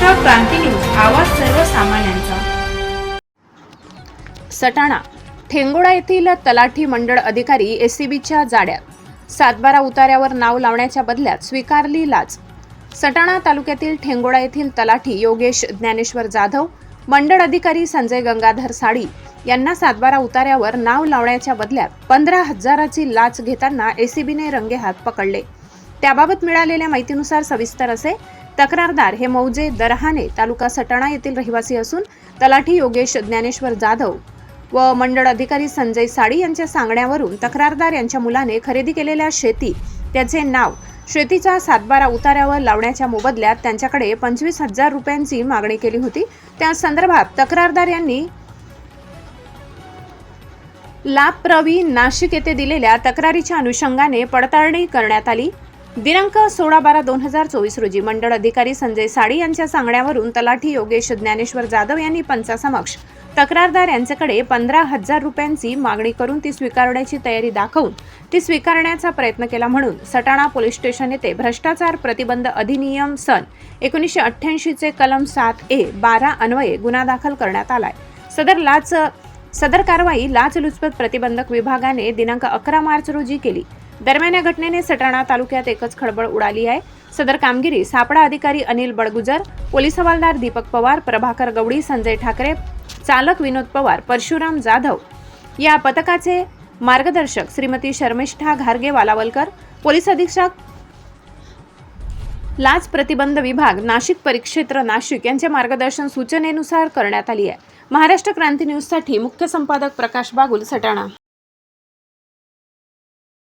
क्रांती news आवाज सर्वसामान्यांचा. सटाणा ठेंगोडा येथील तलाठी मंडळ अधिकारी एसीबीच्या जाड्यात. सातबारा उतार्यावर नाव लावण्याच्या बदल्यात स्वीकारली लाच. सटाणा तालुक्यातील ठेंगोडा येथील तलाठी योगेश ज्ञानेश्वर जाधव मंडळ अधिकारी संजय गंगाधर साडी यांना सातबारा उतार्यावर नाव लावण्याच्या बदल्यात पंधरा हजाराची लाच घेताना एसीबीने रंगेहात पकडले. त्याबाबत मिळालेल्या माहितीनुसार सविस्तर असे तक्रारदार हे मौजे दरहाने तालुका सटाणा येथील रहिवासी असून तलाठी योगेश ज्ञानेश्वर जाधव व मंडळ अधिकारी संजय साडी यांच्या सांगण्यावरून तक्रारदार यांच्या मुलाने खरेदी केलेल्या शेती त्याचे नाव शेतीचा सातबारा उतार्यावर लावण्याच्या मोबदल्यात त्यांच्याकडे पंचवीस हजार रुपयांची मागणी केली होती. त्या संदर्भात तक्रारदार यांनी लाभप्रवी नाशिक येथे दिलेल्या तक्रारीच्या अनुषंगाने पडताळणी करण्यात आली. दिनांक सोळा बारा दोन हजार चोवीस रोजी मंडळ अधिकारी संजय साडी यांच्या सांगण्यावरून तलाठी योगेश ज्ञानेश्वर जाधव यांनी पंचासमक्ष. तक्रारदार यांच्याकडे पंधरा हजार रुपयांची मागणी करून ती स्वीकारण्याची तयारी दाखवून ती स्वीकारण्याचा प्रयत्न केला म्हणून सटाणा पोलीस स्टेशन येथे भ्रष्टाचार प्रतिबंध अधिनियम सन एकोणीसशे अठ्ठ्याऐंशीचे कलम सात ए बारा अन्वये गुन्हा दाखल करण्यात आलाय. सदर लाच सदर कारवाई लाचलुचपत प्रतिबंधक विभागाने दिनांक अकरा मार्च रोजी केली. दरम्यान या घटनेने सटाणा तालुक्यात एकच खळबळ उडाली आहे. सदर कामगिरी सापडा अधिकारी अनिल बडगुजर पोलीस हवालदार दीपक पवार प्रभाकर गवडी संजय ठाकरे चालक विनोद पवार परशुराम जाधव. या पथकाचे मार्गदर्शक श्रीमती शर्मिष्ठा घारगे वालावलकर पोलीस अधीक्षक लाच प्रतिबंध विभाग नाशिक परिक्षेत्र नाशिक यांच्या मार्गदर्शन सूचनेनुसार करण्यात आली आहे. महाराष्ट्र क्रांती न्यूजसाठी मुख्य संपादक प्रकाश बागुल सटाणा.